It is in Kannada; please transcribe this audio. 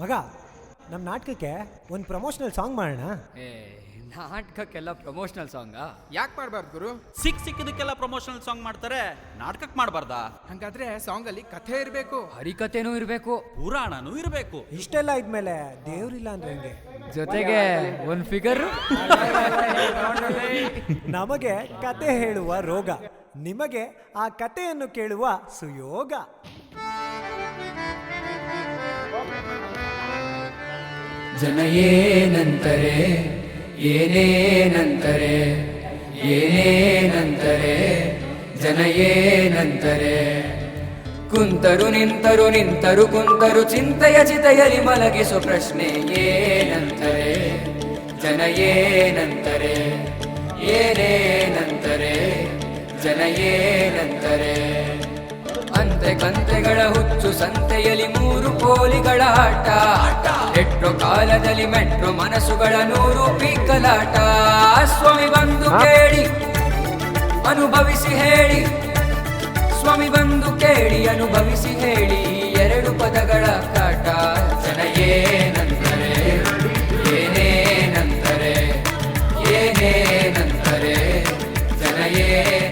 ಮಗ ನಮ್ಮ ನಾಟಕಕ್ಕೆ ಒಂದು ಪ್ರಮೋಷನಲ್ ಸಾಂಗ್ ಮಾಡೋಣ? ಏ ನಾಟಕಕ್ಕೆಲ್ಲ ಪ್ರಮೋಷನಲ್ ಸಾಂಗಾ ಯಾಕೆ ಮಾಡಬಾರ್ದು ಗುರು? ಸಿಕ್ ಸಿಕ್ಕಿದಕ್ಕೆಲ್ಲ ಪ್ರಮೋಷನಲ್ ಸಾಂಗ್ ಮಾಡ್ತಾರೆ ನಾಟಕಕ್ಕೆ ಮಾಡಬಾರ್ದಾ? ಹಂಗಾದ್ರೆ ಸಾಂಗ್ ಅಲ್ಲಿ ಕಥೆ ಇರಬೇಕು. ಹರಿಕಥೆನೂ ಇರಬೇಕು. ಪುರಾಣನೂ ಇರಬೇಕು. ಇಷ್ಟೆಲ್ಲ ಇದ್ಮೇಲೆ ದೇವ್ರಿಲ್ಲ ಅಂದ್ರೆ ಹೆಂಗೆ? ಜೊತೆಗೆ ಒಂದು ಫಿಗರ್ ನಮಗೆ ಕತೆ ಹೇಳುವ ರೋಗ ನಿಮಗೆ ಆ ಕತೆಯನ್ನು ಕೇಳುವ ಸುಯೋಗ. ಜನ ಏನಂತಾರೆ? ಏನೇನಂತಾರೆ? ಏನೇನಂತಾರೆ? ಜನ ಏನಂತಾರೆ? ಕುಂತರು ನಿಂತರು ನಿಂತರು, ಕುಂತರು ಚಿಂತೆಯ ಚಿತೆಯಲ್ಲಿ ಮಲಗಿಸೋ ಪ್ರಶ್ನೆ ಏನಂತಾರೆ? ಜನ ಏನಂತಾರೆ? ಏನೇನಂತಾರೆ? ಜನ ಏನಂತಾರೆ? ಅಂತೆ ಕಂತೆಗಳ ಹುಚ್ಚು, ಸಂತೆಯಲ್ಲಿ ಮೂರು ಕೋಲಿಗಳ ಆಟ ಕಾಲದಲ್ಲಿ ಮೆಟ್ರೋ ಮನಸ್ಸುಗಳ ನೂರು ಪಿಕ್ಕಲಾಟ ಸ್ವಾಮಿ ಬಂದು ಕೇಳಿ ಅನುಭವಿಸಿ ಹೇಳಿ. ಸ್ವಾಮಿ ಬಂದು ಕೇಳಿ ಅನುಭವಿಸಿ ಹೇಳಿ. ಎರಡು ಪದಗಳ ಕಾಟ. ಜನ ಏನಂದರೆ ಏನೇನಂದರೆ ಏನೇನಂದರೆ ಜನ ಏ